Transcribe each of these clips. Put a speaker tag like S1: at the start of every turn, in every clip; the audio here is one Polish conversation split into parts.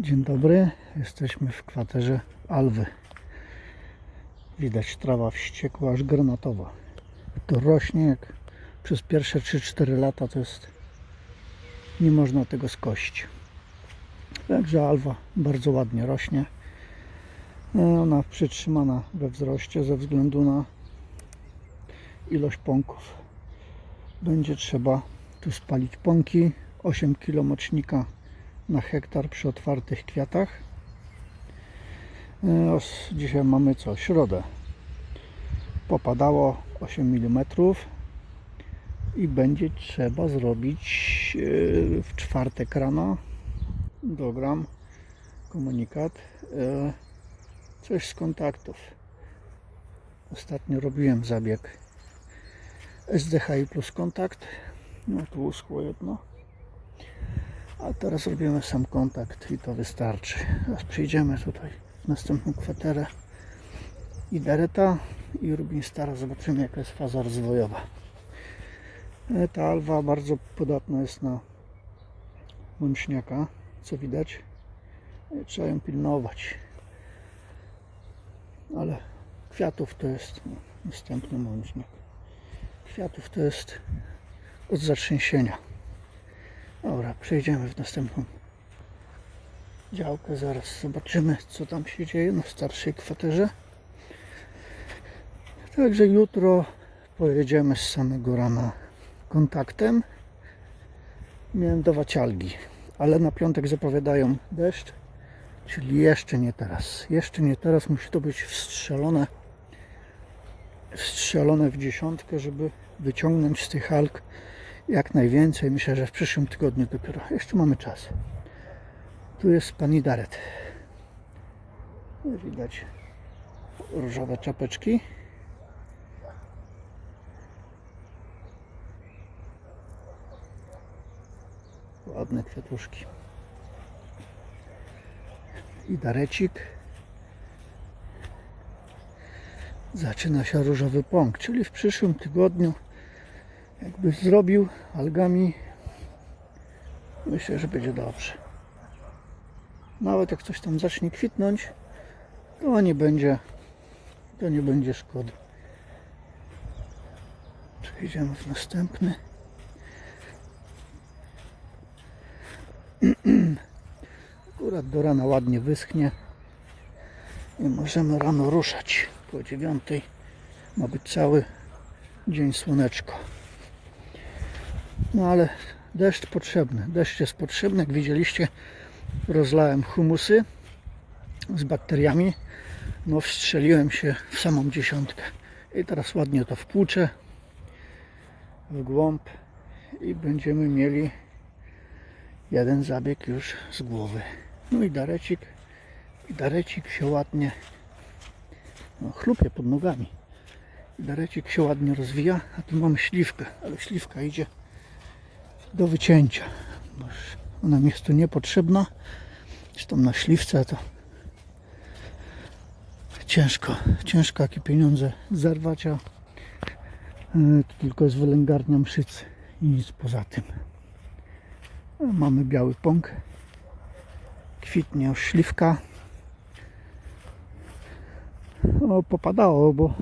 S1: Dzień dobry, jesteśmy w kwaterze Alwy. Widać trawa wściekła, aż granatowa. To rośnie jak przez pierwsze 3-4 lata to jest nie można tego skosić. Także Alwa bardzo ładnie rośnie. No, Ona przytrzymana we wzroście ze względu na ilość pąków. Będzie trzeba tu spalić pąki 8 kg mocznika na hektar przy otwartych kwiatach. E, Dzisiaj mamy co? Środę. Popadało 8 mm i będzie trzeba zrobić e, w czwartek rano dogram komunikat e, coś z kontaktów. Ostatnio robiłem zabieg SDHI plus kontakt. No tu uschło jedno. A teraz robimy sam kontakt i to wystarczy. Teraz przyjdziemy tutaj w następną kwaterę i Dereta i Rubin Stara. Zobaczymy jaka jest faza rozwojowa. E, Ta alwa bardzo podatna jest na łączniaka, co widać. E, Trzeba ją pilnować. Ale kwiatów to jest no, następny łącznik. Kwiatów to jest od zatrzęsienia. Dobra, przejdziemy w następną działkę. Zaraz zobaczymy, co tam się dzieje na starszej kwaterze. Także jutro pojedziemy z samego rana kontaktem. Miałem dawać algi, ale na piątek zapowiadają deszcz, czyli jeszcze nie teraz. Jeszcze nie teraz, musi to być wstrzelone, wstrzelone w dziesiątkę, żeby wyciągnąć z tych alg jak najwięcej. Myślę, że w przyszłym tygodniu dopiero. Jeszcze mamy czas. Tu jest pani Daret. Widać różowe czapeczki. Ładne kwiatuszki. I darecik. Zaczyna się różowy pąk, czyli w przyszłym tygodniu jakby zrobił algami, myślę, że będzie dobrze. Nawet jak coś tam zacznie kwitnąć, to nie będzie, to nie będzie szkody. Przejdziemy w następny. Akurat do rana ładnie wyschnie i możemy rano ruszać. Po dziewiątej ma być cały dzień słoneczko. No ale deszcz potrzebny. Deszcz jest potrzebny. Jak widzieliście, rozlałem humusy z bakteriami. No wstrzeliłem się w samą dziesiątkę. I teraz ładnie to wpłuczę w głąb i będziemy mieli jeden zabieg już z głowy. No i darecik. I darecik się ładnie no, chlupie pod nogami. Darecik się ładnie rozwija, a tu mamy śliwkę, ale śliwka idzie do wycięcia. Ona mi jest tu niepotrzebna. Zresztą na śliwce to ciężko, ciężko jakie pieniądze zerwać, a y, to tylko jest wylęgarnia mszycy i nic poza tym. A Mamy biały pąk. Kwitnie już śliwka. O, popadało, bo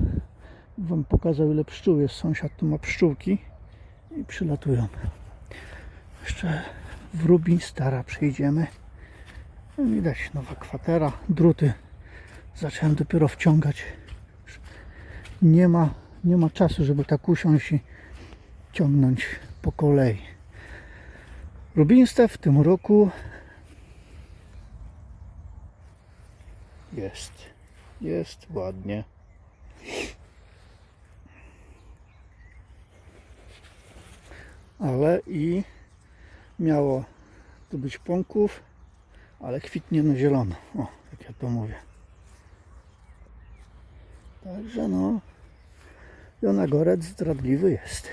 S1: wam pokazał ile pszczół jest. Sąsiad tu ma pszczółki i przylatują. Jeszcze w Rubin Stara przyjdziemy. No, Widać nowa kwatera, druty zacząłem dopiero wciągać. Nie ma, nie ma czasu, żeby tak usiąść i ciągnąć po kolei. Rubinstew w tym roku jest. Jest ładnie. Ale i miało tu być pąków, ale kwitnie na zielono. O, jak ja to mówię. Także no, Jonagorec zdradliwy jest.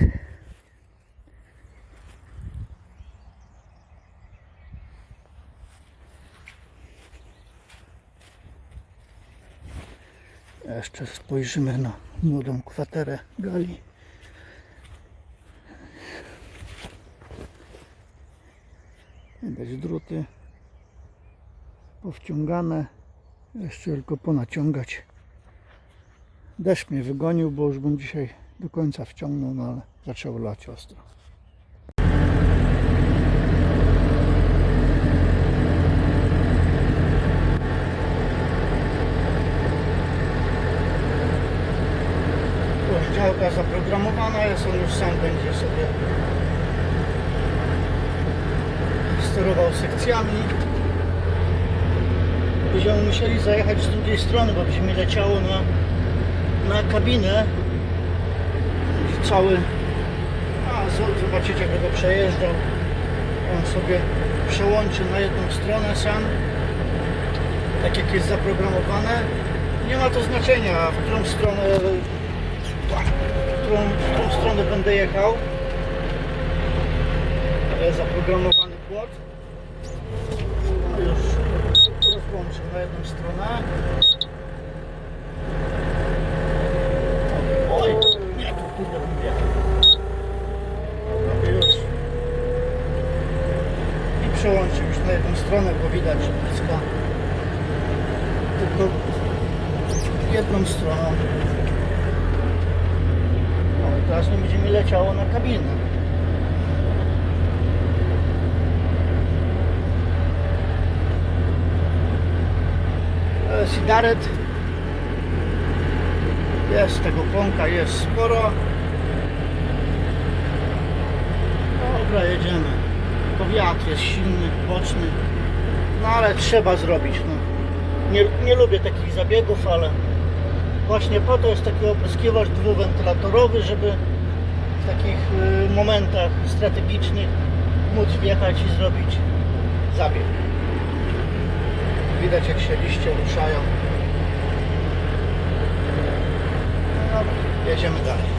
S1: Jeszcze spojrzymy na młodą kwaterę Gali. Widać druty. powciągane. Jeszcze tylko ponaciągać. Deszcz mnie wygonił, bo już bym dzisiaj do końca wciągnął, no ale zaczęło lać ostro. Działka zaprogramowana jest, on już sam będzie sobie sterował sekcjami. Będziemy musieli zajechać z drugiej strony, bo będzie mi leciało na, na kabinę. Cały. A zobaczycie, jak go przejeżdżał. On sobie przełączy na jedną stronę sam. Tak jak jest zaprogramowane. Nie ma to znaczenia, w którą stronę w którą, w którą stronę będę jechał. Zaprogramowany płot. No już na jedną stronę. Oj, nie, tu kurde mówię. No już. I przełączę już na jedną stronę, bo widać, że bliska. Tylko jedną stroną. No i teraz nie będzie mi leciało na kabinę. Sigaret. Jest tego pąka, jest sporo. Dobra, jedziemy. To wiatr jest silny, boczny. No ale trzeba zrobić. No. Nie, nie lubię takich zabiegów, ale Właśnie po to jest taki opryskiwacz dwuwentylatorowy, żeby w takich y, momentach strategicznych móc wjechać i zrobić zabieg. Widać jak się liście ruszają. No dobra, jedziemy dalej.